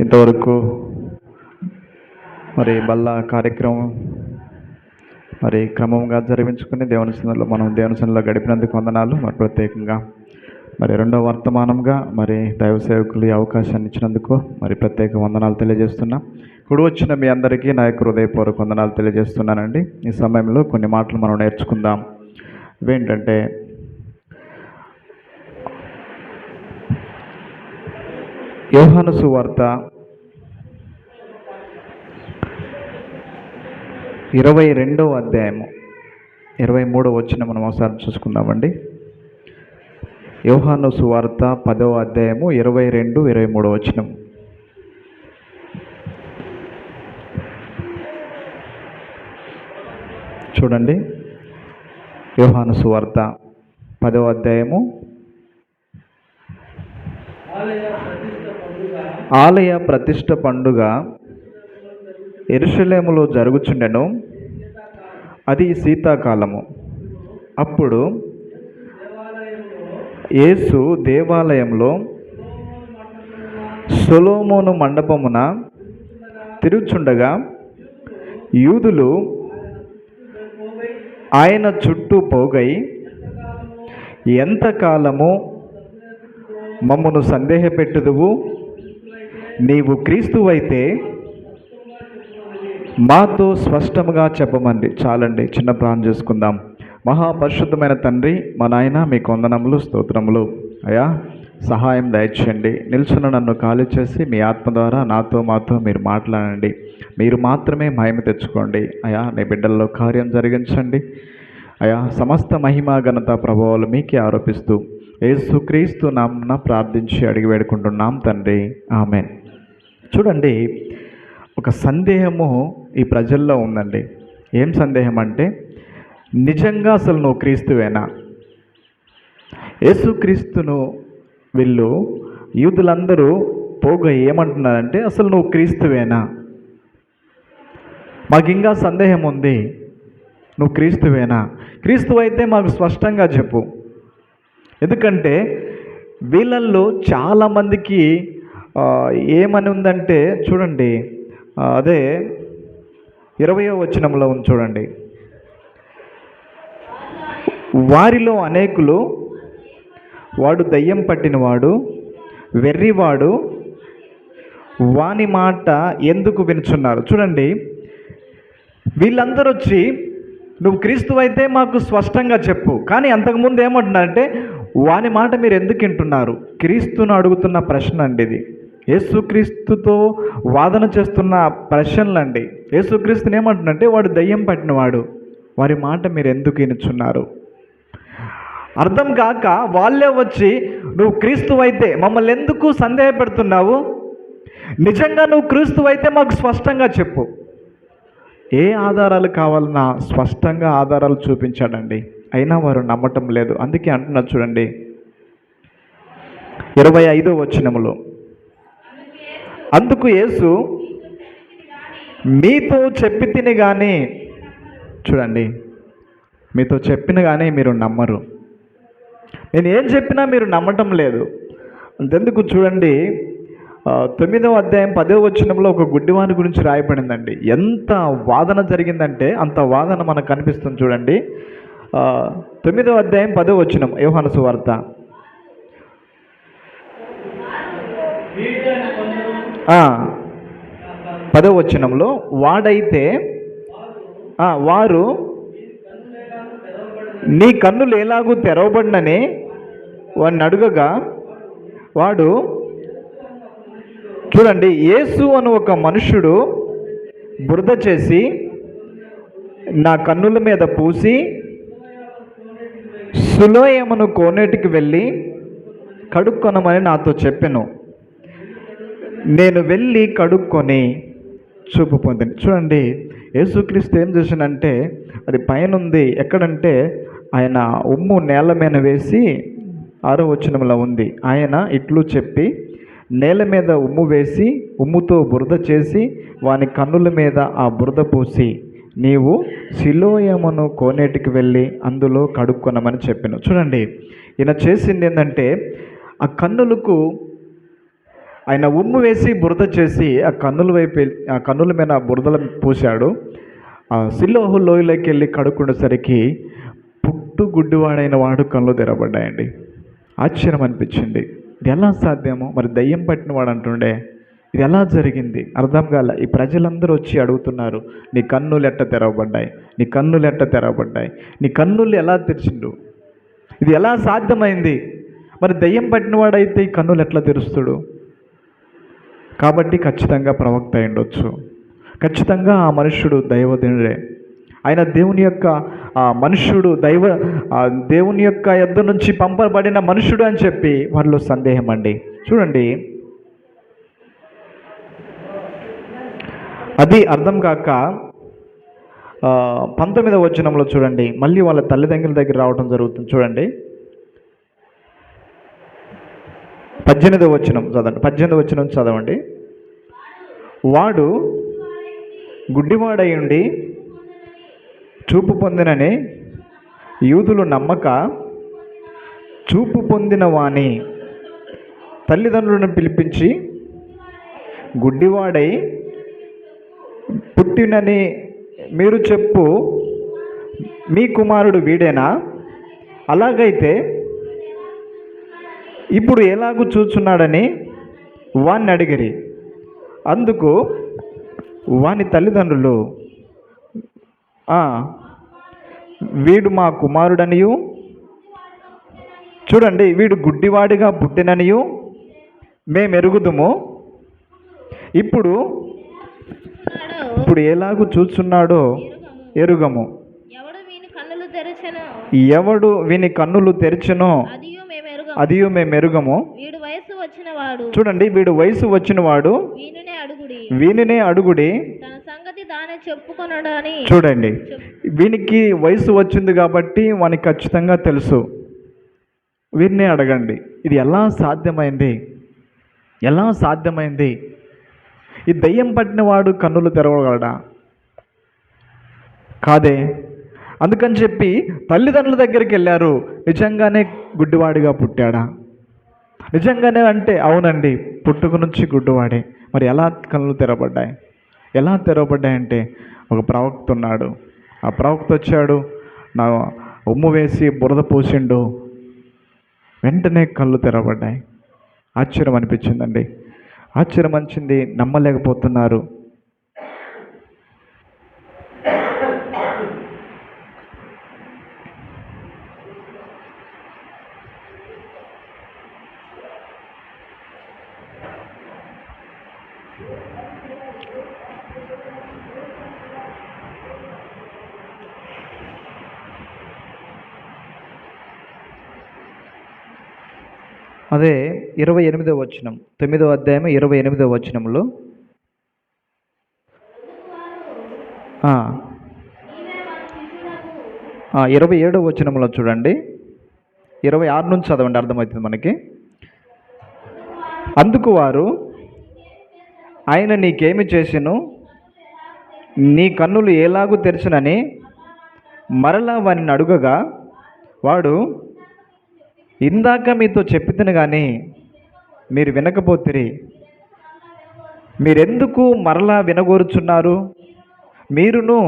ఇంతవరకు మరి బల్ల కార్యక్రమం మరి క్రమంగా జరిపించుకుని దేవుని సన్నిధిలో మనం దేవుని సన్నిధిలో గడిపినందుకు వందనాలు. మరి ప్రత్యేకంగా మరి రెండో వర్తమానంగా మరి దైవ సేవకులు ఈ అవకాశాన్ని ఇచ్చినందుకు మరి ప్రత్యేక వందనాలు తెలియజేస్తున్నా. ఇప్పుడు వచ్చిన మీ అందరికీ నా యొక్క హృదయపూర్వక వందనాలు తెలియజేస్తున్నానండి. ఈ సమయంలో కొన్ని మాటలు మనం నేర్చుకుందాం. ఏంటంటే యోహాను సువార్త ఇరవై రెండవ అధ్యాయము. ఇరవై మూడవ వచ్చిన మనం ఒకసారి చూసుకుందామండి. యోహాను సువార్త పదవ అధ్యాయము ఇరవై రెండు ఇరవై మూడవ వచనం చూడండి. యోహాను సువార్త పదవ అధ్యాయము. ఆలయ ప్రతిష్ట పండుగ ఎరుషలేములో జరుగుచుండెను. అది శీతాకాలము. అప్పుడు యేసు దేవాలయంలో సొలోమోను మండపమున తిరుగుచుండగా యూదులు ఆయన చుట్టూ పోగై ఎంతకాలము మమ్మను సందేహపెట్టుదువు? నీవు క్రీస్తువైతే మాతో స్పష్టముగా చెప్పమండి. చాలండి చిన్న ప్రాణం చేసుకుందాం. మహాపరిశుద్ధమైన తండ్రి మా నాయన మీ కొందనములు స్తోత్రములు. అయా సహాయం దయచేయండి. నిల్చున్న నన్ను ఖాళీ చేసి మీ ఆత్మ ద్వారా నాతో మాతో మీరు మాట్లాడండి. మీరు మాత్రమే మహిమ తెచ్చుకోండి. అయా నీ బిడ్డల్లో కార్యం జరిగించండి. అయా సమస్త మహిమ ఘనత ప్రభావాలు మీకే ఆరోపిస్తూ యేసుక్రీస్తు నామ్న ప్రార్థించి అడిగి వేడుకుంటున్నాం తండ్రి. ఆమె చూడండి ఒక సందేహము ఈ ప్రజల్లో ఉందండి. ఏం సందేహం అంటే నిజంగా అసలు నువ్వు క్రీస్తువేనా? యేసుక్రీస్తును వీళ్ళు యూదులందరూ పోగా ఏమంటున్నారంటే అసలు నువ్వు క్రీస్తువేనా? మాకు ఇంకా సందేహం ఉంది నువ్వు క్రీస్తువేనా? క్రీస్తు అయితే మాకు స్పష్టంగా చెప్పు. ఎందుకంటే వీళ్ళల్లో చాలామందికి ఏమని ఉందంటే చూడండి అదే ఇరవయో వచనంలో ఉంది చూడండి. వారిలో అనేకులు వాడు దయ్యం పట్టినవాడు వెర్రివాడు వాని మాట ఎందుకు వినుచున్నారు? చూడండి వీళ్ళందరూ వచ్చి నువ్వు క్రీస్తు అయితే మాకు స్పష్టంగా చెప్పు. కానీ అంతకుముందు ఏమంటున్నారంటే వాని మాట మీరు ఎందుకు వింటున్నారు? క్రీస్తును అడుగుతున్న ప్రశ్న అండి ఇది. యేసుక్రీస్తుతో వాదన చేస్తున్న ప్రశ్నలు అండి యేసుక్రీస్తుని ఏమంటున్నంటే వాడు దయ్యం పట్టినవాడు. వారి మాట మీరు ఎందుకు వినుచున్నారు? అర్థం కాక వాళ్ళే వచ్చి నువ్వు క్రీస్తు అయితే మమ్మల్ని ఎందుకు సందేహపెడుతున్నావు? నిజంగా నువ్వు క్రీస్తు అయితే మాకు స్పష్టంగా చెప్పు. ఏ ఆధారాలు కావాలన్నా స్పష్టంగా ఆధారాలు చూపించాడండి. అయినా వారు నమ్మటం లేదు. అందుకే అంటున్నారు చూడండి. ఇరవై ఐదో వచనములో అందుకు యేసు మీతో చెప్పి తిని కానీ చూడండి మీతో చెప్పిన కానీ మీరు నమ్మరు. నేను ఏం చెప్పినా మీరు నమ్మటం లేదు. అంతెందుకు చూడండి తొమ్మిదవ అధ్యాయం పదవ వచనంలో ఒక గుడ్డివాని గురించి రాయబడిందండి. ఎంత వాదన జరిగిందంటే అంత వాదన మనకు కనిపిస్తుంది చూడండి. తొమ్మిదవ అధ్యాయం పదవ వచనం యోహాను సువార్త. పదవచనంలో వాడైతే వారు నీ కన్నులు ఎలాగూ తెరవబడినని వాడిని అడుగగా వాడు చూడండి యేసు అని ఒక మనుషుడు బురద చేసి నా కన్నుల మీద పూసి సులోయమును కోనేటికి వెళ్ళి కడుక్కొనమని నాతో చెప్పాను. నేను వెళ్ళి కడుక్కొని చూపు పొందిన. చూడండి యేసుక్రీస్తు ఏం చేశానంటే అది పైన ఉంది ఎక్కడంటే ఆయన ఉమ్ము నేల మీద వేసి ఆరో వచనంలో ఉంది. ఆయన ఇట్లు చెప్పి నేల మీద ఉమ్ము వేసి ఉమ్ముతో బురద చేసి వాని కన్నుల మీద ఆ బురద పూసి నీవు శిలోయమును కోనేటికి వెళ్ళి అందులో కడుక్కొనమని చెప్పాను. చూడండి ఈయన చేసింది ఏంటంటే ఆ కన్నులకు ఆయన ఉమ్ము వేసి బురద చేసి ఆ కన్నుల వైపు ఆ కన్నుల మీద బురదల పూశాడు. ఆ సిల్లోహు లోయలోకి వెళ్ళి కడుక్కునేసరికి పుట్టు గుడ్డివాడైన వాడు కళ్ళు తెరబడ్డాయండి ఆశ్చర్యం అనిపించింది. ఇది ఎలా సాధ్యమో? మరి దయ్యం పట్టిన వాడు అంటుండే ఇది ఎలా జరిగింది? అర్థం కాల ఈ ప్రజలందరూ వచ్చి అడుగుతున్నారు నీ కన్నులు ఎట్ట తెరవబడ్డాయి? నీ కన్నులు ఎట్ట తెరవబడ్డాయి? నీ కన్నులు ఎలా తెరిచిండు? ఇది ఎలా సాధ్యమైంది? మరి దయ్యం పట్టినవాడైతే ఈ కన్నులు ఎట్లా తెరుస్తాడు? కాబట్టి ఖచ్చితంగా ప్రవక్త ఉండొచ్చు ఖచ్చితంగా ఆ మనుష్యుడు దైవదినుడే. ఆయన దేవుని యొక్క ఆ మనుష్యుడు దైవ దేవుని యొక్క ఎద్దు నుంచి పంపబడిన మనుష్యుడు అని చెప్పి వాళ్ళు సందేహం అండి చూడండి. అది అర్థం కాక పంతొమ్మిదవ వచనంలో చూడండి. మళ్ళీ వాళ్ళ తల్లిదండ్రుల దగ్గర రావడం జరుగుతుంది. చూడండి. పద్దెనిమిదవ వచనం చదవండి. పద్దెనిమిదవ వచనం చదవండి. వాడు గుడ్డివాడై ఉండి చూపు పొందినని యూదులు నమ్మక చూపు పొందిన వాణి తల్లిదండ్రులను పిలిపించి గుడ్డివాడై పుట్టినని మీరు చెప్పు మీ కుమారుడు వీడేనా? అలాగైతే ఇప్పుడు ఎలాగూ చూచున్నాడని వాణ్ణి అడిగిరి. అందుకు వాని తల్లిదండ్రులు "ఆ, వీడు మా కుమారుడనియు చూడండి వీడు గుడ్డివాడిగా పుట్టిననియు మేము ఎరుగుదుము ఇప్పుడు ఇప్పుడు ఎలాగూ చూస్తున్నాడో ఎరుగము. ఎవడు వీని కన్నులు తెరచెను అదియు మేము ఎరుగము ఎరుగము వీడు వయస్సు వచ్చిన వాడు చూడండి వీడు వయసు వచ్చినవాడు. వీనినే అడుగుడి. వీనినే అడుగుడి. తన సంగతి చూడండి వీనికి వయసు వచ్చింది కాబట్టి వానికి ఖచ్చితంగా తెలుసు. వీరినే అడగండి ఇది ఎలా సాధ్యమైంది? ఎలా సాధ్యమైంది? ఈ దయ్యం పట్టిన వాడు కన్నులు తెరవగలడా? కాదే. అందుకని చెప్పి తల్లిదండ్రుల దగ్గరికి వెళ్ళారు. నిజంగానే గుడ్డివాడిగా పుట్టాడా? నిజంగానే అంటే అవునండి పుట్టుక నుంచి గుడ్డివాడే. మరి ఎలా కళ్ళు తెరబడ్డాయి ఎలా తెరవబడ్డాయంటే ఒక ప్రవక్త ఉన్నాడు. ఆ ప్రవక్త వచ్చాడు నా ఉమ్ము వేసి బురద పోసిండు. వెంటనే కళ్ళు తెరవబడ్డాయి. ఆశ్చర్యం అనిపించిందండి. ఆశ్చర్యం అనిపించింది నమ్మలేకపోతున్నారు. అదే ఇరవై ఎనిమిదో వచనం. తొమ్మిదో అధ్యాయం ఇరవై ఎనిమిదో వచనంలో ఇరవై ఏడో వచనంలో చూడండి. ఇరవై ఆరు నుంచి చదవండి అర్థమవుతుంది మనకి. అందుకు వారు ఆయన నీకేమి చేసిను? నీ కన్నులు ఎలాగూ తెరిచినని మరలా వారిని అడుగగా వాడు ఇందాక మీతో చెప్పితేను కానీ మీరు వినకపోతిరి. మీరెందుకు మరలా వినగోరుచున్నారు? మీరును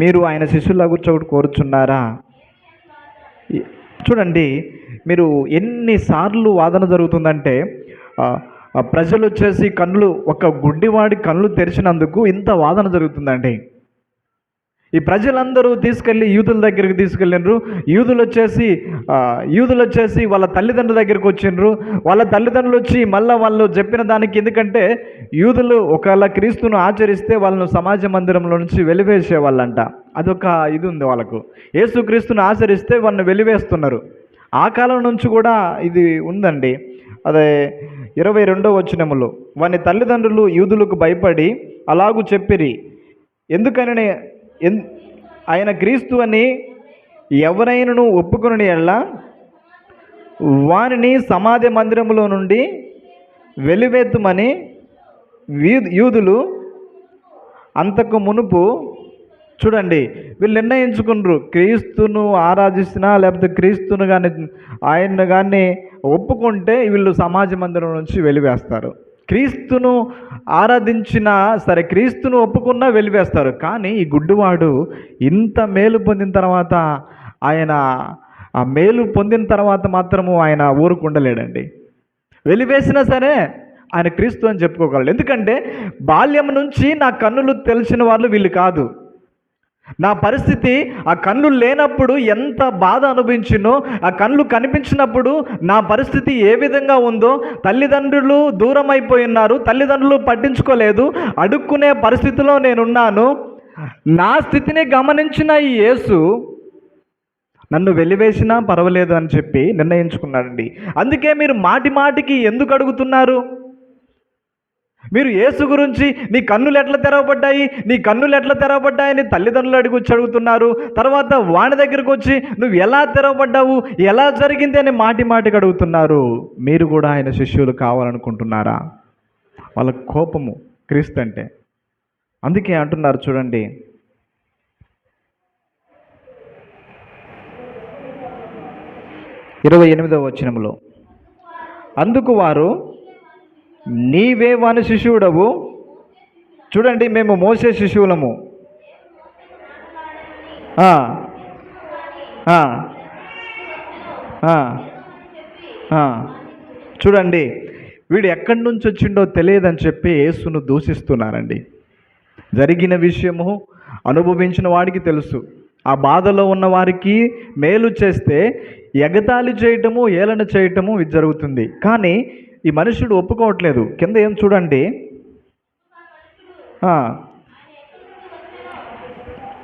మీరు ఆయన శిష్యులాగు చోటు కోరుచున్నారా? చూడండి మీరు ఎన్నిసార్లు వాదన జరుగుతుందంటే ప్రజలు వచ్చేసి కన్నులు ఒక గుడ్డివాడి కళ్ళు తెరిచినందుకు ఇంత వాదన జరుగుతుందండి. ఈ ప్రజలందరూ తీసుకెళ్ళి యూదుల దగ్గరికి తీసుకెళ్ళిండ్రు. యూదులు వచ్చేసి యూదులు వచ్చేసి వాళ్ళ తల్లిదండ్రుల దగ్గరికి వచ్చిండ్రు. వాళ్ళ తల్లిదండ్రులు వచ్చి మళ్ళీ వాళ్ళు చెప్పిన దానికి ఎందుకంటే యూదులు ఒకవేళ క్రీస్తును ఆచరిస్తే వాళ్ళను సమాజ మందిరంలో నుంచి వెలివేసే వాళ్ళంట అదొక ఇది ఉంది వాళ్ళకు. యేసు క్రీస్తును ఆచరిస్తే వాళ్ళని వెలివేస్తున్నారు. ఆ కాలం నుంచి కూడా ఇది ఉందండి. అదే ఇరవై రెండో వచనములో వాని తల్లిదండ్రులు యూదులకు భయపడి అలాగూ చెప్పిరి. ఎందుకని ఎన్ ఆయన క్రీస్తు అని ఎవరైనను ఒప్పుకుని ఎల్లా వారిని సమాధి మందిరంలో నుండి వెలివేద్దుమని యూదులు అంతకు మునుపు చూడండి. వీళ్ళు నిర్ణయించుకున్నారు క్రీస్తును ఆరాధిస్తున్నా లేకపోతే క్రీస్తును కానీ ఆయన్ను కానీ ఒప్పుకుంటే వీళ్ళు సమాజ మందిరం నుంచి వెలివేస్తారు. క్రీస్తును ఆరాధించినా సరే క్రీస్తును ఒప్పుకున్నా వెలివేస్తారు. కానీ ఈ గుడ్డివాడు ఇంత మేలు పొందిన తర్వాత ఆయన ఆ మేలు పొందిన తర్వాత మాత్రము ఆయన ఊరుకుండలేడండి. వెలివేసినా సరే ఆయన క్రీస్తు అని చెప్పుకోగలడు. ఎందుకంటే బాల్యం నుంచి నా కన్నులు తెలిసిన వాళ్ళు వీళ్ళు కాదు. నా పరిస్థితి ఆ కళ్ళు లేనప్పుడు ఎంత బాధ అనుభవించినో ఆ కళ్ళు కనిపించినప్పుడు నా పరిస్థితి ఏ విధంగా ఉందో తల్లిదండ్రులు దూరం అయిపోయినారు తల్లిదండ్రులు పట్టించుకోలేదు అడుక్కునే పరిస్థితిలో నేనున్నాను. నా స్థితిని గమనించిన ఈ యేసు నన్ను వెలివేసినా పర్వాలేదు అని చెప్పి నిర్ణయించుకున్నాడండి. అందుకే మీరు మాటి మాటికి ఎందుకు అడుగుతున్నారు? మీరు యేసు గురించి నీ కన్నులు ఎట్లా తెరవబడ్డాయి? నీ కన్నులు ఎట్లా తెరవబడ్డాయని తల్లిదండ్రులు అడిగి వచ్చి అడుగుతున్నారు. తర్వాత వాని దగ్గరకు వచ్చి నువ్వు ఎలా తెరవబడ్డావు? ఎలా జరిగింది? అని మాటి మాటికి అడుగుతున్నారు. మీరు కూడా ఆయన శిష్యులు కావాలనుకుంటున్నారా? వాళ్ళ కోపము క్రీస్తు అంటే. అందుకే అంటున్నారు చూడండి. ఇరవై ఎనిమిదవ వచనంలో అందుకు వారు నీవే వాని శిశువుడవు చూడండి మేము మోసే శిశువులము చూడండి వీడు ఎక్కడి నుంచి వచ్చిండో తెలియదని చెప్పి యేసును దూషిస్తున్నారండి. జరిగిన విషయము అనుభవించిన వాడికి తెలుసు. ఆ బాధలో ఉన్న వారికి మేలు చేస్తే ఎగతాళి చేయటము ఏలన చేయటము ఇది జరుగుతుంది. కానీ ఈ మనుషుడు ఒప్పుకోవట్లేదు. కింద ఏం చూడండి?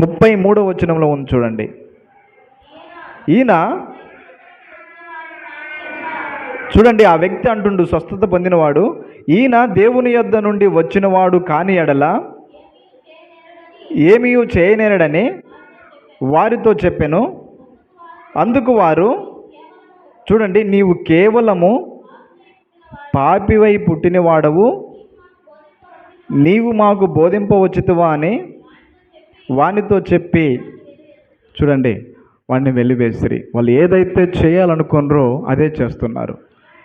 ముప్పై మూడో వచనంలో ఉంది చూడండి. ఈయన చూడండి ఆ వ్యక్తి అంటుండు స్వస్థత పొందినవాడు ఈయన దేవుని యొద్ద నుండి వచ్చినవాడు కాని ఎడల ఏమీ చేయనేరడని వారితో చెప్పాను. అందుకు వారు చూడండి నీవు కేవలము పాపివై పుట్టినవాడవు. నీవు మాకు బోధింపవచ్చుతువా అని వానితో చెప్పి చూడండి వాడిని వెలివేసిరి. వాళ్ళు ఏదైతే చేయాలనుకున్నారో అదే చేస్తున్నారు.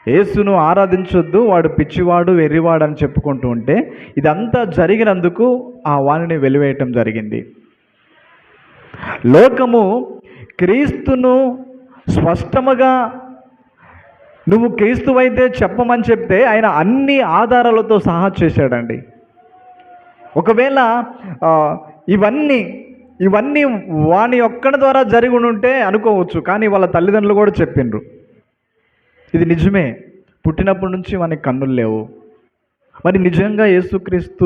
యేసును ఆరాధించొద్దు వాడు పిచ్చివాడు వెర్రివాడు అని చెప్పుకుంటూ ఉంటే ఇదంతా జరిగినందుకు ఆ వాణిని వెలివేయటం జరిగింది. లోకము క్రీస్తును స్పష్టముగా నువ్వు క్రీస్తువైతే చెప్పమని చెప్తే ఆయన అన్ని ఆధారాలతో సహా చేశాడండి. ఒకవేళ ఇవన్నీ ఇవన్నీ వాని ఒక్కడి ద్వారా జరిగి ఉంటే అనుకోవచ్చు కానీ వాళ్ళ తల్లిదండ్రులు కూడా చెప్పిండ్రు. ఇది నిజమే. పుట్టినప్పటి నుంచి వానికి కన్నులు లేవు. మరి నిజంగా యేసుక్రీస్తు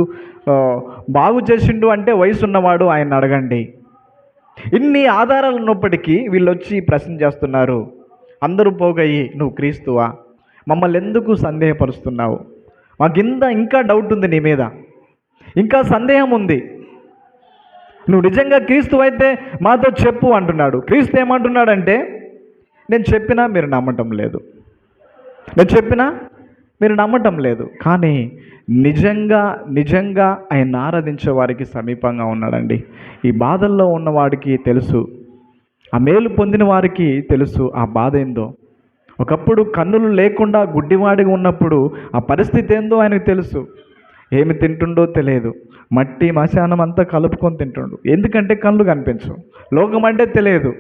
బాగు చేసిండు అంటే వయసు ఉన్నవాడు ఆయన అడగండి. ఇన్ని ఆధారాలు ఉన్నప్పటికీ వీళ్ళు వచ్చి ప్రశ్న చేస్తున్నారు. అందరూ పోగయ్యి నువ్వు క్రీస్తువా? మమ్మల్ని ఎందుకు సందేహపరుస్తున్నావు? మాకు ఇంకా డౌట్ ఉంది నీ మీద. ఇంకా సందేహం ఉంది నువ్వు నిజంగా క్రీస్తు అయితే మాతో చెప్పు అంటున్నాడు. క్రీస్తు ఏమంటున్నాడంటే నేను చెప్పినా మీరు నమ్మటం లేదు. నేను చెప్పినా మీరు నమ్మటం లేదు. కానీ నిజంగా నిజంగా ఆయన ఆరాధించే వారికి సమీపంగా ఉన్నాడండి. ఈ బాధల్లో ఉన్నవాడికి తెలుసు ఆ మేలు పొందిన వారికి తెలుసు ఆ బాధ ఏందో. ఒకప్పుడు కన్నులు లేకుండా గుడ్డివాడిగా ఉన్నప్పుడు ఆ పరిస్థితి ఏందో ఆయనకు తెలుసు. ఏమి తింటుండో తెలియదు. మట్టి మశానం అంతా కలుపుకొని తింటుండు. ఎందుకంటే కళ్ళు కనిపించవు. లోకం అంటే తెలియదు.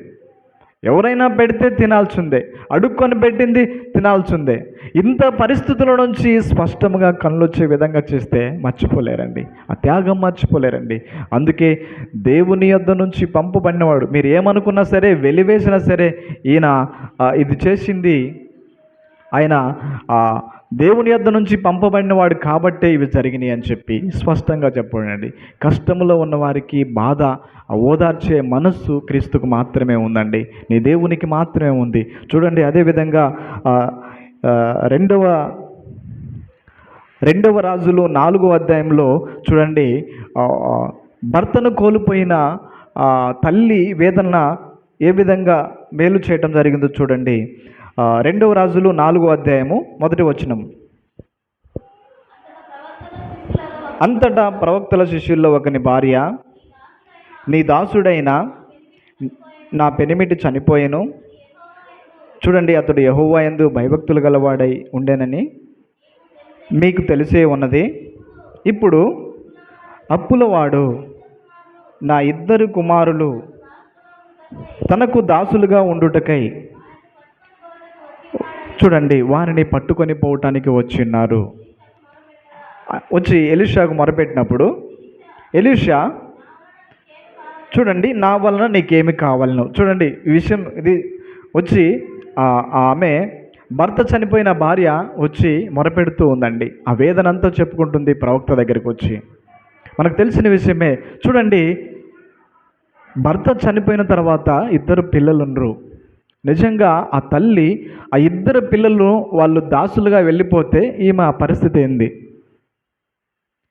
ఎవరైనా పెడితే తినాల్సిందే. అడుక్కొని పెట్టింది తినాల్సిందే. ఇంత పరిస్థితుల నుంచి స్పష్టంగా కళ్ళు వచ్చే విధంగా చేస్తే మర్చిపోలేరండి. ఆ త్యాగం మర్చిపోలేరండి. అందుకే దేవుని యొద్ద నుంచి పంపబడినవాడు. మీరు ఏమనుకున్నా సరే వెలివేసినా సరే ఈయన ఇది చేసింది. ఆయన దేవుని యొద్ద నుంచి పంపబడిన వాడు కాబట్టే ఇవి జరిగినాయి అని చెప్పి స్పష్టంగా చెప్పండి కష్టంలో ఉన్న వారికి బాధ ఓదార్చే మనస్సు క్రీస్తుకు మాత్రమే ఉందండి. నీ దేవునికి మాత్రమే ఉంది. చూడండి అదేవిధంగా రెండవ రెండవ రాజులు నాలుగో అధ్యాయంలో చూడండి భర్తను కోల్పోయిన తల్లి వేదన ఏ విధంగా మేలు చేయటం జరిగిందో చూడండి. రెండవ రాజులు నాలుగో అధ్యాయము మొదటి వచనం. అంతటా ప్రవక్తల శిష్యుల్లో ఒకని భార్య నీ దాసుడైన నా పెనిమిటి చనిపోయాను. చూడండి అతడు యహోవా ఎందు భయభక్తులు గలవాడై ఉండేనని మీకు తెలిసే ఉన్నది. ఇప్పుడు అప్పులవాడు నా ఇద్దరు కుమారులు తనకు దాసులుగా ఉండుటకై చూడండి వారిని పట్టుకొని పోవటానికి వచ్చిన్నారు వచ్చి ఎలిషాకు మొరపెట్టినప్పుడు ఎలిషా చూడండి నా వలన నీకేమి కావాలను. చూడండి ఈ విషయం ఇది వచ్చి ఆ ఆమె భర్త చనిపోయిన భార్య వచ్చి మొరపెడుతూ ఉందండి. ఆ వేదనంతా చెప్పుకుంటుంది ప్రవక్త దగ్గరికి వచ్చి. మనకు తెలిసిన విషయమే చూడండి భర్త చనిపోయిన తర్వాత ఇద్దరు పిల్లలు ఉండరు నిజంగా ఆ తల్లి ఆ ఇద్దరు పిల్లలు వాళ్ళు దాసులుగా వెళ్ళిపోతే ఈమె పరిస్థితి ఏంది?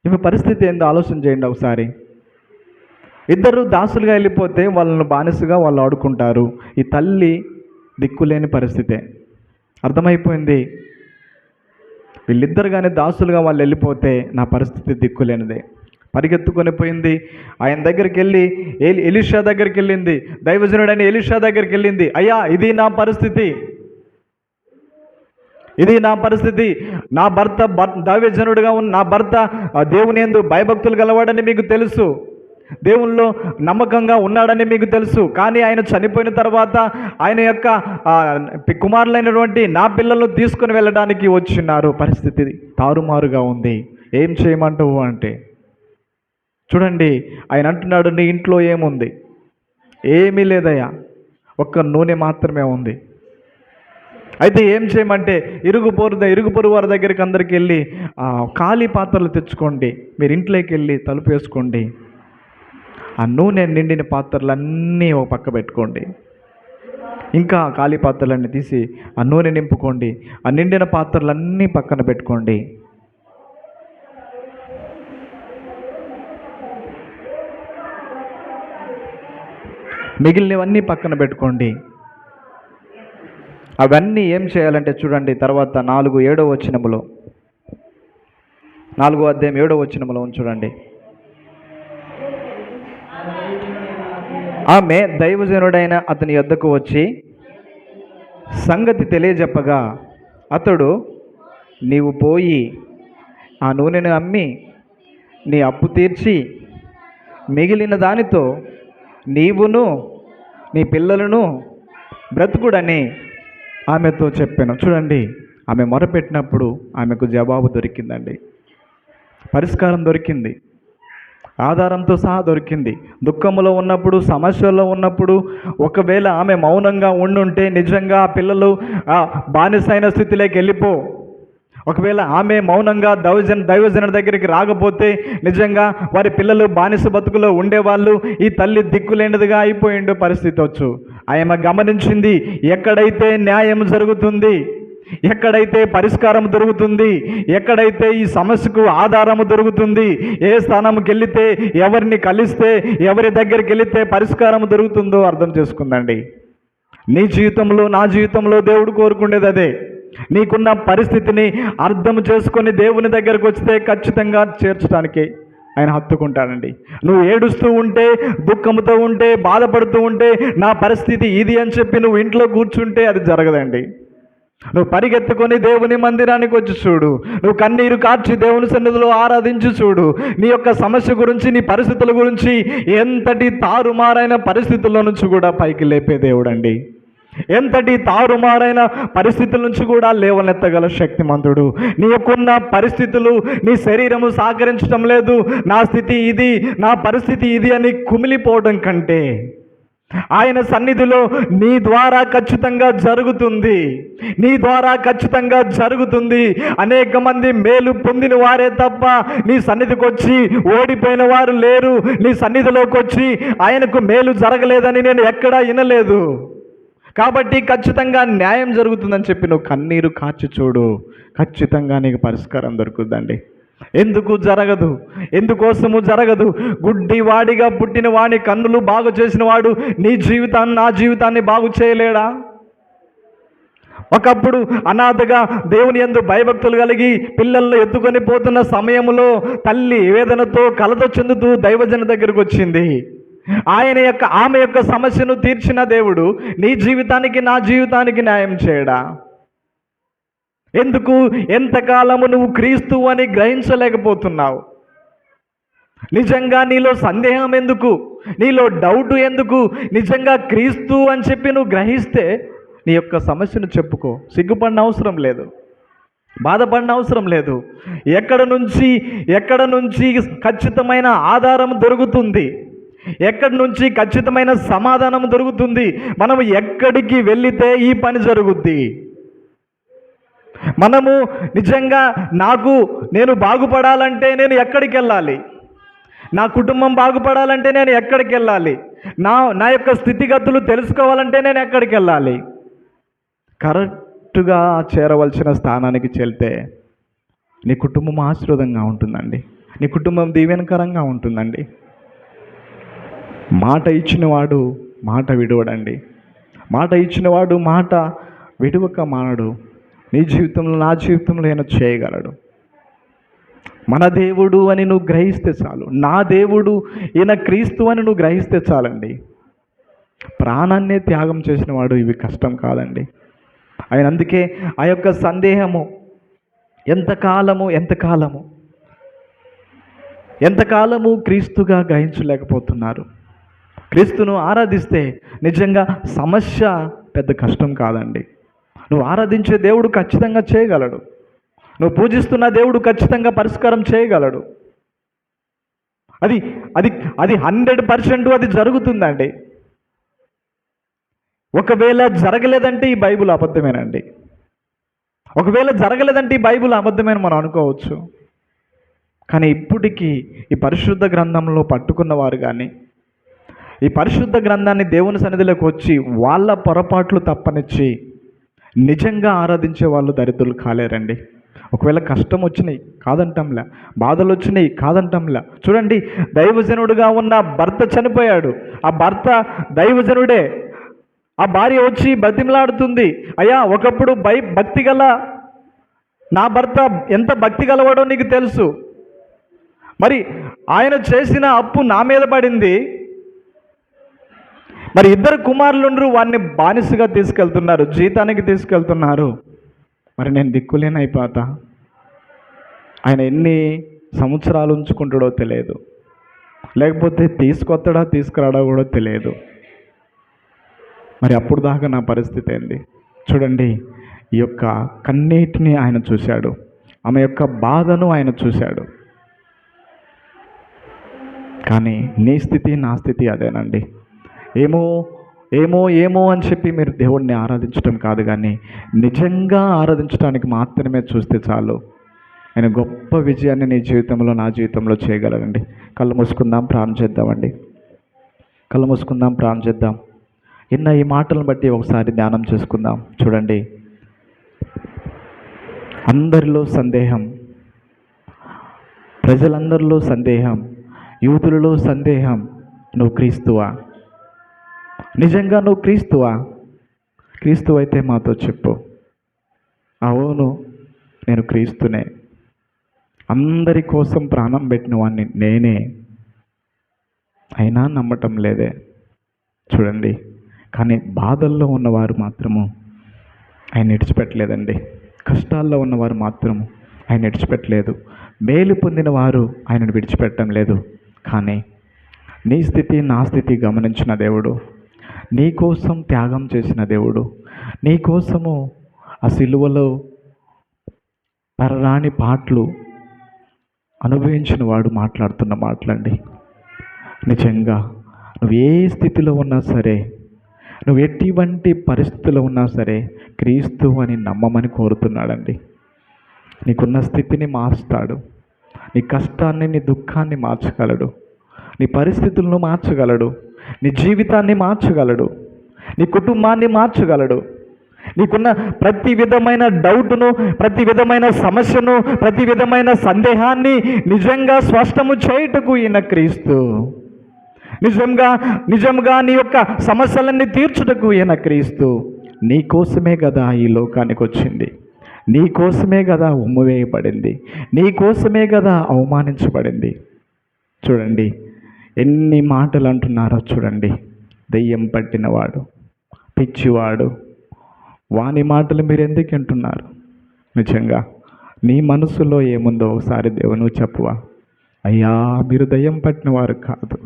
ఈమె పరిస్థితి ఏందో ఆలోచన చేయండి ఒకసారి. ఇద్దరు దాసులుగా వెళ్ళిపోతే వాళ్ళను బానిసగా వాళ్ళు ఆడుకుంటారు. ఈ తల్లి దిక్కులేని పరిస్థితే. అర్థమైపోయింది? వీళ్ళిద్దరు కానీ దాసులుగా వాళ్ళు వెళ్ళిపోతే నా పరిస్థితి దిక్కులేనిదే. పరిగెత్తుకొని పోయింది. ఆయన దగ్గరికి వెళ్ళి ఎలి ఎలిషా దగ్గరికి వెళ్ళింది. దైవజనుడైన ఎలిషా దగ్గరికి వెళ్ళింది. అయ్యా ఇది నా పరిస్థితి. ఇది నా పరిస్థితి. నా భర్త భర్ దైవజనుడిగా ఉన్న నా భర్త దేవుని ఎందు భయభక్తులు గలవాడని మీకు తెలుసు. దేవుల్లో నమ్మకంగా ఉన్నాడని మీకు తెలుసు. కానీ ఆయన చనిపోయిన తర్వాత ఆయన యొక్క పి- కుమారులైనటువంటి నా పిల్లలను తీసుకుని వెళ్ళడానికి వచ్చినారు. పరిస్థితి తారుమారుగా ఉంది. ఏం చేయమంటావు అంటే చూడండి ఆయన అంటున్నాడు నీ ఇంట్లో ఏముంది? ఏమీ లేదయ్యా ఒక్క నూనె మాత్రమే ఉంది. అయితే ఏం చేయమంటే ఇరుగు పొరు ఇరుగు పొరుగు వారి దగ్గరికి అందరికి వెళ్ళి ఆ, ఖాళీ పాత్రలు తెచ్చుకోండి మీరు ఇంట్లోకి వెళ్ళి తలుపు వేసుకోండి. ఆ నూనె నిండిన పాత్రలన్నీ ఒక పక్క పెట్టుకోండి. ఇంకా ఖాళీ పాత్రలన్నీ తీసి ఆ నూనె నింపుకోండి. ఆ నిండిన పాత్రలన్నీ పక్కన పెట్టుకోండి. మిగిలినవన్నీ పక్కన పెట్టుకోండి. అవన్నీ ఏం చేయాలంటే చూడండి తర్వాత నాలుగు ఏడో వచనములో నాలుగో అధ్యాయం ఏడో వచనములో చూడండి. ఆమె దైవజనుడైన అతని యొద్దకు వచ్చి సంగతి తెలియజెప్పగా అతడు నీవు పోయి ఆ నూనెను అమ్మి నీ అప్పు తీర్చి మిగిలిన దానితో నీవును నీ పిల్లలను బ్రతుకుడని ఆమెతో చెప్పాను. చూడండి ఆమె మొరపెట్టినప్పుడు ఆమెకు జవాబు దొరికిందండి. పరిష్కారం దొరికింది. ఆధారంతో సహా దొరికింది. దుఃఖంలో ఉన్నప్పుడు సమస్యల్లో ఉన్నప్పుడు ఒకవేళ ఆమె మౌనంగా ఉండుంటే నిజంగా ఆ పిల్లలు బానిసైన స్థితిలోకి వెళ్ళిపో. ఒకవేళ ఆమె మౌనంగా దైవజన దైవజనుడి దగ్గరికి రాకపోతే నిజంగా వారి పిల్లలు బానిస బతుకులో ఉండేవాళ్ళు ఈ తల్లి దిక్కులేనిదిగా అయిపోయిండు పరిస్థితి వచ్చు. ఆమె గమనించింది ఎక్కడైతే న్యాయం జరుగుతుంది ఎక్కడైతే పరిష్కారం దొరుకుతుంది ఎక్కడైతే ఈ సమస్యకు ఆధారము దొరుకుతుంది ఏ స్థానంకి వెళితే ఎవరిని కలిస్తే ఎవరి దగ్గరికి వెళితే పరిష్కారం దొరుకుతుందో అర్థం చేసుకుందండి. నీ జీవితంలో నా జీవితంలో దేవుడు కోరుకునేది అదే. నీకున్న పరిస్థితిని అర్థం చేసుకొని దేవుని దగ్గరకు వస్తే ఖచ్చితంగా చేర్చడానికి ఆయన హత్తుకుంటాడండి. నువ్వు ఏడుస్తూ ఉంటే దుఃఖంతో ఉంటే బాధపడుతూ ఉంటే నా పరిస్థితి ఇది అని చెప్పి నువ్వు ఇంట్లో కూర్చుంటే అది జరగదండి. నువ్వు పరిగెత్తుకొని దేవుని మందిరానికి వచ్చి చూడు. నువ్వు కన్నీరు కార్చి దేవుని సన్నిధిలో ఆరాధించి చూడు. నీ యొక్క సమస్య గురించి నీ పరిస్థితుల గురించి ఎంతటి తారుమారైన పరిస్థితుల్లో నుంచి కూడా పైకి లేపే దేవుడండి. ఎంతటి తారుమారైన పరిస్థితుల నుంచి కూడా లేవనెత్తగల శక్తిమంతుడు. నీ పరిస్థితులు నీ శరీరము సహకరించడం లేదు. నా స్థితి ఇది నా పరిస్థితి ఇది అని కుమిలిపోవడం కంటే ఆయన సన్నిధిలో నీ ద్వారా ఖచ్చితంగా జరుగుతుంది. నీ ద్వారా ఖచ్చితంగా జరుగుతుంది. అనేక మంది మేలు పొందిన వారే తప్ప నీ సన్నిధికి వచ్చి ఓడిపోయిన వారు లేరు. నీ సన్నిధిలోకి వచ్చి ఆయనకు మేలు జరగలేదని నేను ఎక్కడా వినలేదు. కాబట్టి ఖచ్చితంగా న్యాయం జరుగుతుందని చెప్పి నువ్వు కన్నీరు కార్చి చూడు. ఖచ్చితంగా నీకు పరిష్కారం దొరుకుతుందండి. ఎందుకు జరగదు? ఎందుకోసము జరగదు? గుడ్డి వాడిగా పుట్టిన వాడి కన్నులు బాగు చేసిన వాడు నీ జీవితాన్ని నా జీవితాన్ని బాగు చేయలేడా? ఒకప్పుడు అనాథగా దేవుని యందు భయభక్తులు కలిగి పిల్లల్ని ఎత్తుకొని పోతున్న సమయంలో తల్లి వేదనతో కలత చెందుతూ దైవజన దగ్గరకు వచ్చింది. ఆయన యొక్క ఆమె యొక్క సమస్యను తీర్చిన దేవుడు నీ జీవితానికి నా జీవితానికి న్యాయం చేయడా? ఎందుకు? ఎంతకాలము నువ్వు క్రీస్తు అని గ్రహించలేకపోతున్నావు? నిజంగా నీలో సందేహం ఎందుకు? నీలో డౌట్ ఎందుకు? నిజంగా క్రీస్తు అని చెప్పి నువ్వు గ్రహిస్తే నీ యొక్క సమస్యను చెప్పుకో. సిగ్గుపడిన అవసరం లేదు. బాధపడిన అవసరం లేదు. ఎక్కడ నుంచి ఎక్కడ నుంచి ఖచ్చితమైన ఆధారం దొరుకుతుంది? ఎక్కడి నుంచి ఖచ్చితమైన సమాధానం దొరుకుతుంది? మనం ఎక్కడికి వెళ్ళితే ఈ పని జరుగుద్ది? మనము నిజంగా నాకు నేను బాగుపడాలంటే నేను ఎక్కడికి వెళ్ళాలి? నా కుటుంబం బాగుపడాలంటే నేను ఎక్కడికి వెళ్ళాలి? నా నా యొక్క స్థితిగతులు తెలుసుకోవాలంటే నేను ఎక్కడికి వెళ్ళాలి? కరెక్ట్గా చేరవలసిన స్థానానికి చెల్తే నీ కుటుంబం ఆశీర్వాదంగా ఉంటుందండి. నీ కుటుంబం దీవెనకరంగా ఉంటుందండి. మాట ఇచ్చినవాడు మాట విడవడండి. మాట ఇచ్చినవాడు మాట విడవక మానడు. నీ జీవితంలో నా జీవితంలో ఆయన చేయగలడు. మన దేవుడు అని నువ్వు గ్రహిస్తే చాలు. నా దేవుడు ఈయన క్రీస్తు అని నువ్వు గ్రహిస్తే చాలండి. ప్రాణాన్నే త్యాగం చేసిన వాడు ఇవి కష్టం కాదండి. ఆయన అందుకే ఆ యొక్క సందేహము ఎంతకాలము ఎంతకాలము ఎంతకాలము క్రీస్తుగా గ్రహించలేకపోతున్నారు. క్రీస్తును ఆరాధిస్తే నిజంగా సమస్య పెద్ద కష్టం కాదండి. నువ్వు ఆరాధించే దేవుడు ఖచ్చితంగా చేయగలడు. నువ్వు పూజిస్తున్న దేవుడు ఖచ్చితంగా పరిష్కారం చేయగలడు. అది అది అది హండ్రెడ్ పర్సెంట్ అది జరుగుతుందండి. ఒకవేళ జరగలేదంటే ఈ బైబుల్ అబద్ధమేనండి. ఒకవేళ జరగలేదంటే ఈ బైబుల్ అబద్ధమైన మనం అనుకోవచ్చు. కానీ ఇప్పటికీ ఈ పరిశుద్ధ గ్రంథంలో పట్టుకున్న వారు కానీ ఈ పరిశుద్ధ గ్రంథాన్ని దేవుని సన్నిధిలోకి వచ్చి వాళ్ళ పొరపాట్లు తప్పనిచ్చి నిజంగా ఆరాధించే వాళ్ళు దరిద్రులు కాలేరండి. ఒకవేళ కష్టం వచ్చినాయి కాదంటంలా. బాధలు వచ్చినాయి కాదంటంలా. చూడండి దైవజనుడుగా ఉన్న భర్త చనిపోయాడు. ఆ భర్త దైవజనుడే. ఆ భార్య వచ్చి బతిమలాడుతుంది అయ్యా ఒకప్పుడు భయ భక్తి గల నా భర్త ఎంత భక్తి గలవాడో నీకు తెలుసు. మరి ఆయన చేసిన అప్పు నా మీద పడింది. మరి ఇద్దరు కుమారులుండ్రు వాడిని బానిసగా తీసుకెళ్తున్నారు జీతానికి తీసుకెళ్తున్నారు. మరి నేను దిక్కులేనైపోతా. ఆయన ఎన్ని సంవత్సరాలు ఉంచుకుంటాడో తెలియదు. లేకపోతే తీసుకొత్తడా తీసుకురాడా కూడా తెలియదు. మరి అప్పుడు దాకా నా పరిస్థితి ఏంది? చూడండి ఈ యొక్క కన్నీటిని ఆయన చూశాడు. ఆమె యొక్క బాధను ఆయన చూశాడు. కానీ నీ స్థితి నా స్థితి అదేనండి. ఏమో ఏమో ఏమో అని చెప్పి మీరు దేవుణ్ణి ఆరాధించడం కాదు కానీ నిజంగా ఆరాధించడానికి మాత్రమే చూస్తే చాలు. ఆయన గొప్ప విజయాన్ని నీ జీవితంలో నా జీవితంలో చేయగలరండి కళ్ళు మూసుకుందాం ప్రాణం చేద్దామండి. కళ్ళు మూసుకుందాం ప్రాణం చేద్దాం. ఇన్న ఈ మాటలను బట్టి ఒకసారి ధ్యానం చేసుకుందాం. చూడండి. అందరిలో సందేహం. ప్రజలందరిలో సందేహం. యూతులలో సందేహం. నువ్వు క్రీస్తువా? నిజంగా నువ్వు క్రీస్తువా? క్రీస్తు అయితే మాతో చెప్పు. అవును నేను క్రీస్తునే. అందరి కోసం ప్రాణం పెట్టిన వాడిని నేనే. అయినా నమ్మటం లేదే. చూడండి కానీ బాధల్లో ఉన్నవారు మాత్రము ఆయన విడిచిపెట్టలేదండి. కష్టాల్లో ఉన్నవారు మాత్రము ఆయన విడిచిపెట్టలేదు. మేలు పొందిన వారు ఆయనను విడిచిపెట్టడం లేదు. కానీ నీ స్థితి నా స్థితి గమనించిన దేవుడు. నీ కోసం త్యాగం చేసిన దేవుడు. నీ కోసము ఆ సిలువలో పరరాని పాటలు అనుభవించిన వాడు మాట్లాడుతున్న మాటలండి. నిజంగా నువ్వు ఏ స్థితిలో ఉన్నా సరే నువ్వు ఎటువంటి పరిస్థితుల్లో ఉన్నా సరే క్రీస్తు అని నమ్మమని కోరుతున్నాడండి. నీకున్న స్థితిని మార్చుతాడు. నీ కష్టాన్ని నీ దుఃఖాన్ని మార్చగలడు. నీ పరిస్థితులను మార్చగలడు. నీ జీవితాన్ని మార్చగలడు. నీ కుటుంబాన్ని మార్చగలడు. నీకున్న ప్రతి విధమైన డౌట్ను ప్రతి విధమైన సమస్యను ప్రతి విధమైన సందేహాన్ని నిజంగా స్పష్టము చేయుటకు ఈయన క్రీస్తు. నిజంగా నిజంగా నీ యొక్క సమస్యలన్నీ తీర్చుటకు ఈయన క్రీస్తు. నీ కోసమే కదా ఈ లోకానికి వచ్చింది. నీ కోసమే కదా ఉమ్మివేయబడింది నీ కోసమే కదా అవమానించబడింది. చూడండి ఎన్ని మాటలు అంటున్నారో చూడండి. దెయ్యం పట్టినవాడు పిచ్చివాడు. వాని మాటలు మీరు ఎందుకు వింటున్నారు? నిజంగా నీ మనసులో ఏముందో ఒకసారి దేవుని చెప్పవా? అయ్యా మీరు దయ్యం పట్టినవారు కాదు.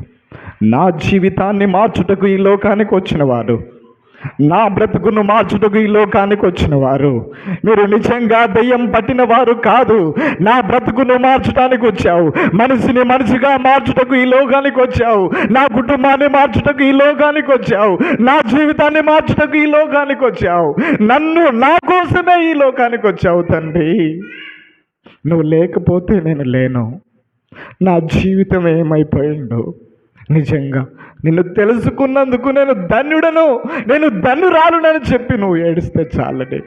నా జీవితాన్ని మార్చుటకు ఈ లోకానికి వచ్చినవారు నా బ్రతుకును మార్చుటకు ఈ లోకానికి వచ్చిన వారు మీరు నిజంగా దయ్యం పట్టిన వారు కాదు. నా బ్రతుకును మార్చడానికి వచ్చావు. మనిషిని మనిషిగా మార్చుటకు ఈ లోకానికి వచ్చావు. నా కుటుంబాన్ని మార్చుటకు ఈ లోకానికి వచ్చావు. నా జీవితాన్ని మార్చుటకు ఈ లోకానికి వచ్చావు. నన్ను నా కోసమే ఈ లోకానికి వచ్చావు తండ్రి. నువ్వు లేకపోతే నేను లేను. నా జీవితం ఏమైపోయిందో నిజంగా నిన్ను తెలుసుకున్నందుకు నేను ధన్యుడను నేను ధన్యురాలునని చెప్పి నువ్వు ఏడిస్తే చాలండి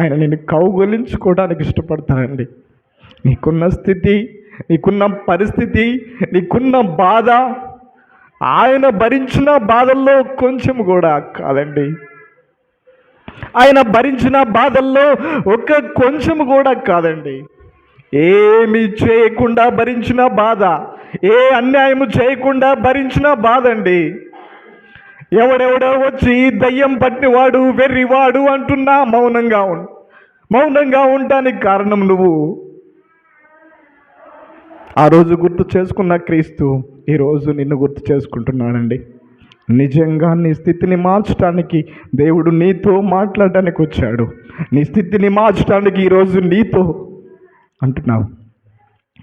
ఆయన నేను కౌగలించుకోవడానికి ఇష్టపడతానండి నీకున్న స్థితి నీకున్న పరిస్థితి నీకున్న బాధ ఆయన భరించిన బాధల్లో కొంచెం కూడా కాదండి. ఆయన భరించిన బాధల్లో ఒక కొంచెం కూడా కాదండి. ఏమి చేయకుండా భరించిన బాధ ఏ అన్యాయము చేయకుండా భరించిన బాధండి. ఎవడెవడో వచ్చి దయ్యం పట్టినవాడు వెర్రివాడు అంటున్నా మౌనంగా ఉం మౌనంగా ఉండటానికి కారణం నువ్వు. ఆ రోజు గుర్తు చేసుకున్న క్రీస్తు ఈరోజు నిన్ను గుర్తు చేసుకుంటున్నాడండి. నిజంగా నీ స్థితిని మార్చడానికి దేవుడు నీతో మాట్లాడడానికి వచ్చాడు. నీ స్థితిని మార్చడానికి ఈరోజు నీతో అంటున్నావు.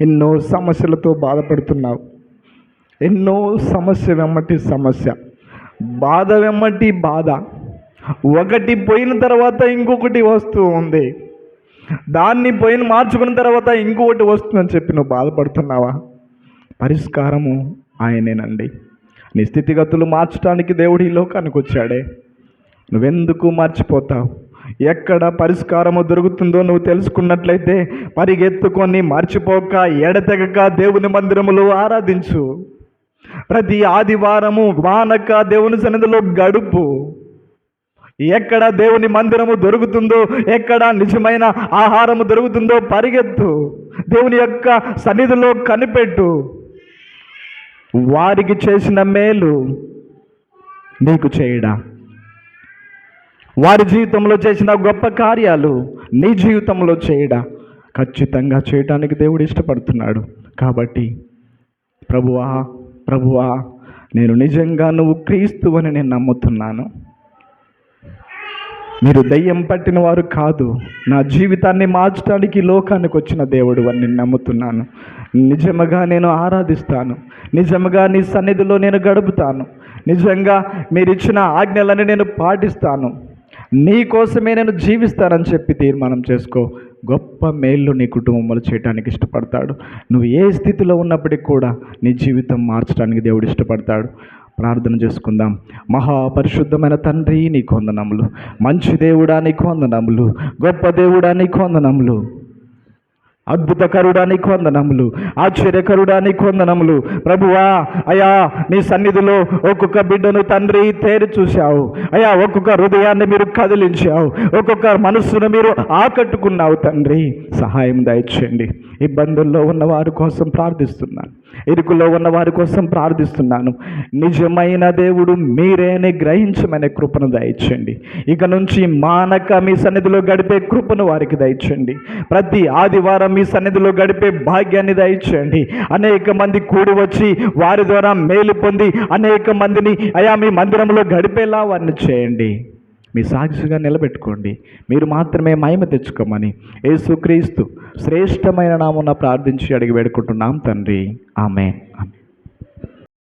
ఎన్నో సమస్యలతో బాధపడుతున్నావు. ఎన్నో సమస్య వెమ్మటి సమస్య. బాధ వెమ్మటి బాధ. ఒకటి పోయిన తర్వాత ఇంకొకటి వస్తూ ఉంది. దాన్ని పోయిన మార్చుకున్న తర్వాత ఇంకొకటి వస్తుందని చెప్పి నువ్వు బాధపడుతున్నావా? పరిష్కారము ఆయనేనండి. నీ స్థితిగతులు మార్చడానికి దేవుడు ఈ లోకానికి వచ్చాడే. నువ్వెందుకు మర్చిపోతావు? ఎక్కడ పరిష్కారము దొరుకుతుందో నువ్వు తెలుసుకున్నట్లయితే పరిగెత్తుకొని మర్చిపోక ఎడతెగక దేవుని మందిరములో ఆరాధించు. ప్రతి ఆదివారము వానక దేవుని సన్నిధిలో గడుపు. ఎక్కడ దేవుని మందిరము దొరుకుతుందో ఎక్కడ నిజమైన ఆహారము దొరుకుతుందో పరిగెత్తు. దేవుని యొక్క సన్నిధిలో కనిపెట్టు. వారికి చేసిన మేలు నీకు చేయడా? వారి జీవితంలో చేసిన గొప్ప కార్యాలు నీ జీవితంలో చేయడా ఖచ్చితంగా చేయటానికి దేవుడు ఇష్టపడుతున్నాడు. కాబట్టి ప్రభువా ప్రభువా నేను నిజంగా నువ్వు క్రీస్తు అని నేను నమ్ముతున్నాను. మీరు దయ్యం పట్టిన వారు కాదు. నా జీవితాన్ని మార్చడానికి లోకానికి వచ్చిన దేవుడు అని నేను నమ్ముతున్నాను. నిజముగా నేను ఆరాధిస్తాను. నిజముగా నీ సన్నిధిలో నేను గడుపుతాను. నిజంగా మీరు ఇచ్చిన ఆజ్ఞలని నేను పాటిస్తాను. నీ కోసమే నేను జీవిస్తానని చెప్పి తీర్మానం చేసుకో. గొప్ప మేళ్ళు నీ కుటుంబంలో చేయడానికి ఇష్టపడతాడు. నువ్వు ఏ స్థితిలో ఉన్నప్పటికీ కూడా నీ జీవితం మార్చడానికి దేవుడు ఇష్టపడతాడు. ప్రార్థన చేసుకుందాం. మహాపరిశుద్ధమైన తండ్రి నీకు వందనములు. మంచి దేవుడా నీకు వందనములు. గొప్ప దేవుడా నీకు వందనములు. అద్భుతకరుడానికి వందనములు ఆశ్చర్యకరుడానికి వందనములు. ప్రభువా అయా నీ సన్నిధిలో ఒక్కొక్క బిడ్డను తండ్రి తేరి చూశావు. అయా ఒక్కొక్క హృదయాన్ని మీరు కదిలించావు. ఒక్కొక్క మనస్సును మీరు ఆకట్టుకున్నావు తండ్రి. సహాయం దయచేయండి. ఇబ్బందుల్లో ఉన్న వారి కోసం ప్రార్థిస్తున్నాను. ఇరుకులో ఉన్న వారి కోసం ప్రార్థిస్తున్నాను. నిజమైన దేవుడు మీరేనే గ్రహించమనే కృపను దయచండి ఇక నుంచి మానక మీ సన్నిధిలో గడిపే కృపను వారికి దయచండి ప్రతి ఆదివారం మీ సన్నిధిలో గడిపే భాగ్యాన్ని దయచండి అనేక మంది కూడి వచ్చి వారి ద్వారా మేలు పొంది అనేక మందిని అయా మీ మందిరంలో గడిపేలా వారిని చేయండి. మీ సాక్షిగా నిలబెట్టుకోండి. మీరు మాత్రమే మహిమ తెచ్చుకోమని యేసుక్రీస్తు శ్రేష్టమైన నామున ప్రార్థించి అడిగి వేడుకుంటున్నాం తండ్రి. ఆమె ఆమె